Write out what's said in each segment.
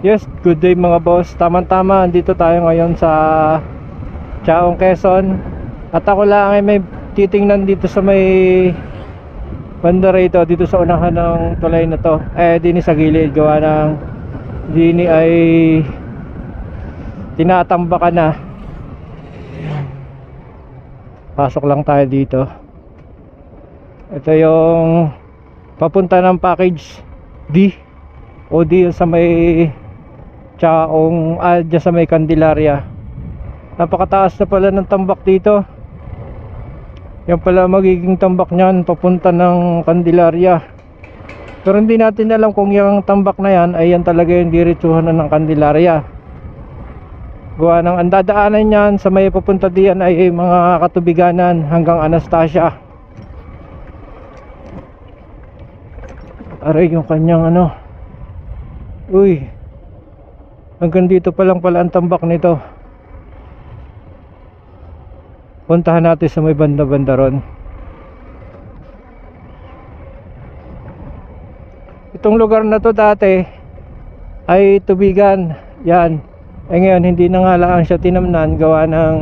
Yes, good day mga boss. Tama-tama, andito tayo ngayon sa Chaong Quezon. At ako lang ay may titingnan dito sa may banda rito, dito sa unahan ng tulay na to. Eh, dini sa gilid, gawa ng dini ay tinatambakan na. Pasok lang tayo dito. Ito yung papunta ng package D o D sa may Chaong ah, dyan sa may Candelaria. Napakataas na pala ng tambak dito. Yan pala magiging tambak niyan papunta ng Candelaria. Pero hindi natin alam kung yung tambak na yan ay yan talaga yung diretsuhan na ng Candelaria. Gawa ng ang dadaanan niyan sa may papunta diyan ay mga katubiganan hanggang Anastasia. Aray yung kanyang ano. Uy hanggang dito pa lang pala ang tambak nito. Puntahan natin sa may banda banda ron. Itong lugar na to dati ay tubigan. Yan. Eh ngayon hindi na nga lang siya tinamnan. Gawa ng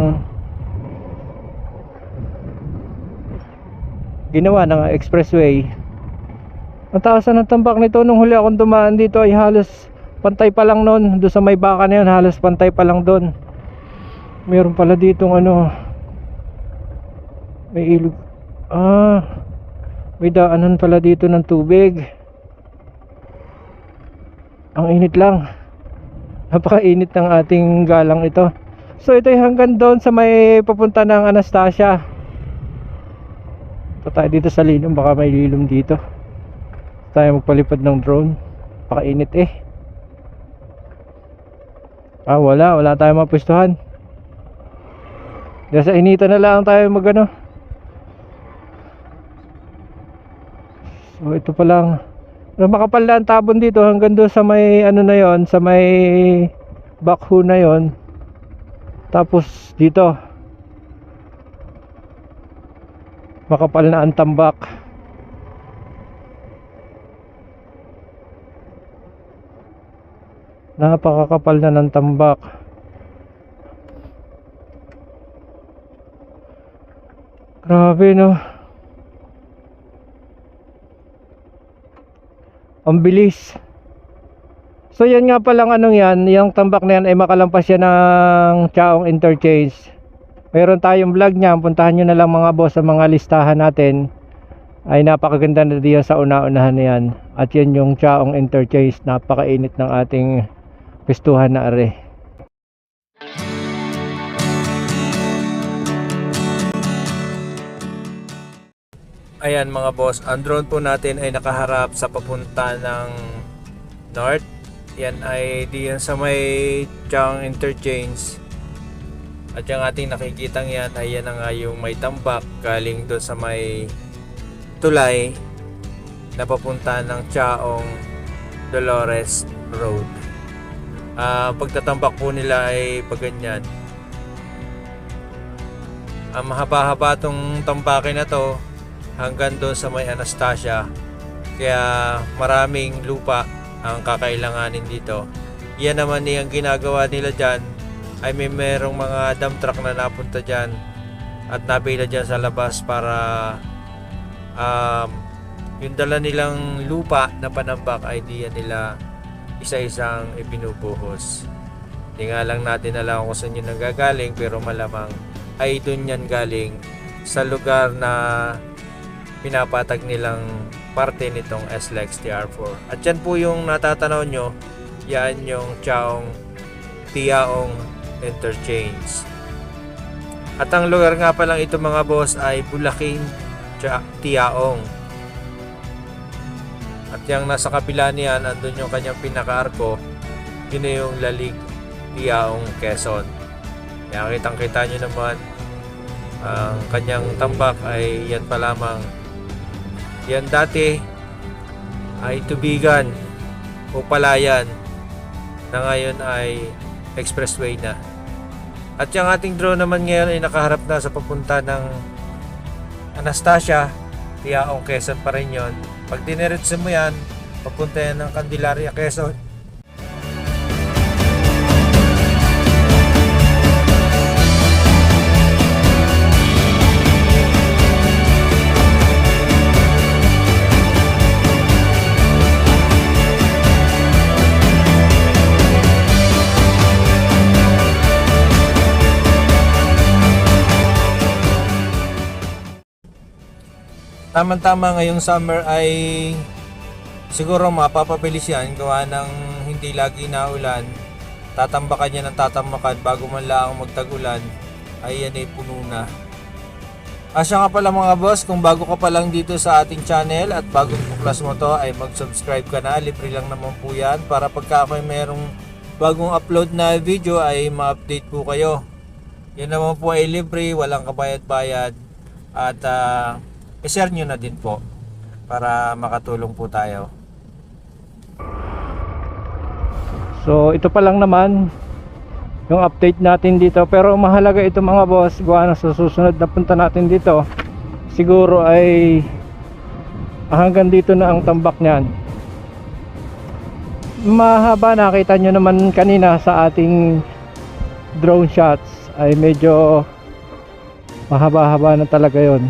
ginawa ng expressway. Ang taas na ng tambak nito nung huli akong dumaan dito ay halos pantay pa lang noon doon sa may baka na yun halos pantay pa lang doon. Meron pala ditong ano may ilog ah may daanan pala dito ng tubig. Ang init lang. Napakainit ng ating galang ito. So ito ay hanggang doon sa may papunta ng Anastasia. Ito tayo dito sa lilom baka may lilom dito. Tayo magpalipad ng drone. Pakainit eh ah wala. Wala tayong mapustuhan Diyan sa inita na lang tayo magano so ito pa lang. Pero makapal na ang tabon dito hanggang doon sa may ano na yon sa may backhoe na yon. Tapos dito. Makapal na ang tambak napakakapal na ng tambak. Grabe no? Ang bilis. So yan nga palang anong yan yung tambak na yan ay makalampas yan ng Chaong Interchange. Meron tayong vlog niya puntahan nyo na lang mga boss sa mga listahan natin. Ay napakaganda na diyan sa una-unahan na yan. At yan yung Chaong Interchange napakainit ng ating pistuhan na are Ayan mga boss, ang drone po natin ay nakaharap sa papunta ng north. Yan ay diyan sa may Chang Interchange. At yung ating nakikitang yan ay yan nga yung may tambak galing doon sa may tulay na papunta ng Chaong Dolores Road. Ah, pagtatambak po nila ay paganyan. Ang mahaba-haba tong tambakin na to hanggang doon sa may Anastasia. Kaya maraming lupa ang kakailanganin dito. Yan naman yung ginagawa nila dyan ay may merong mga dump truck na napunta dyan at nabila dyan sa labas para um, yung dala nilang lupa na panambak yan nila isa-isang ibinubuhos. Hindi nga lang natin alam kung saan yun nanggagaling pero malamang ay doon yan galing sa lugar na pinapatag nilang parte nitong SLEX TR4. At yan po yung natatanaw nyo, yan yung Chaong Tiaong Interchange. At ang lugar nga pa lang ito mga boss ay Bulaking Tiaong. At yung nasa kapila niyan, andun yung kanyang pinaka-arko, yun na yung Lalig Tiaong Quezon. Kaya kitang kita nyo naman, ang kanyang tambak ay yan pa lamang yan dati ay tubigan o palayan na ngayon ay expressway na. At yung ating drone naman ngayon ay nakaharap na sa papunta ng Anastasia, Tiaong Quezon pa rin yun. Pag diniretso mo yan, papunta yan ng Candelaria, Quezon. Tamang-tama ngayong summer ay siguro mapapabilis yan gawa ng hindi lagi naulan. Tatambakan niya ng tatambakan bago man lang magtagulan ay yan ay puno na. Asya nga pala mga boss, kung bago ka pa lang dito sa ating channel at bagong tuklas mo to ay mag-subscribe ka na. Libre lang naman po yan para pagka may merong bagong upload na video ay ma-update po kayo. Yan naman po ay libre, walang kabayad-bayad at ah, i-share nyo na din po para makatulong po tayo. So ito pa lang naman yung update natin dito. Pero mahalaga ito mga boss gawa sa susunod na punta natin dito siguro ay hanggang dito na ang tambak niyan. Mahaba nakita nyo naman kanina sa ating drone shots ay medyo mahaba-haba na talaga yon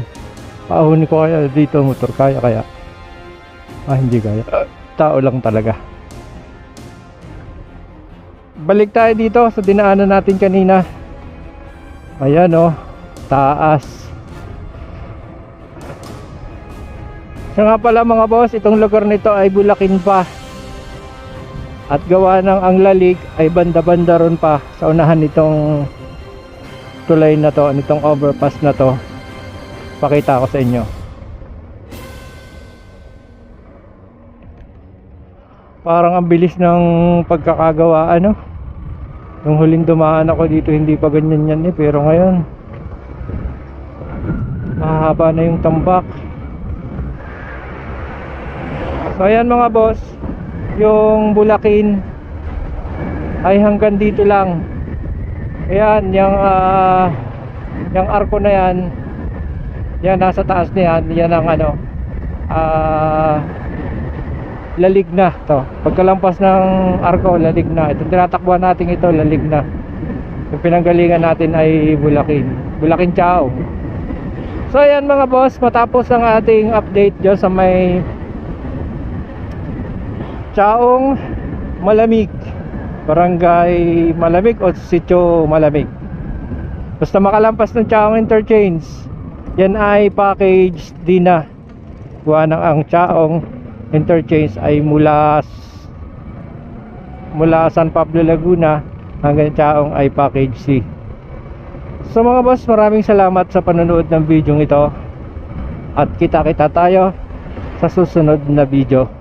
paahuni ko kaya dito motor kaya kaya. Ah hindi kaya. Tao lang talaga. Balik tayo dito sa dinaanan natin kanina. Ayan oh. Taas. Siya nga pala mga boss itong lugar nito ay bulakin pa. At gawa ng ang lalig ay banda-banda ron pa sa unahan nitong tulay na to nitong overpass na to pakita ko sa inyo. Parang ang bilis ng pagkakagawa ano? Nung huling dumaan ako dito hindi pa ganyan yan eh pero ngayon mahaba na yung tambak. So ayan mga boss yung bulakin ay hanggang dito lang. Ayan yung ah, yung arko na yan yan nasa taas na yan. Yan ang ano ah lalig na to. Pagkalampas ng arko lalig na. Itong tinatakbuhan natin ito lalig na. Yung pinanggalingan natin ay Bulakin Bulakin Chao. So ayan mga boss matapos ang ating update dyan sa may Chaong Malamig. Barangay Malamig o Sitio Malamig. Basta makalampas ng Chaong Interchange yan ay package din na. Buwan ng ang Chaong interchange ay mula mula San Pablo Laguna hanggang Chaong ay package C. So mga boss maraming salamat sa panonood ng video ito. At kita kita tayo sa susunod na video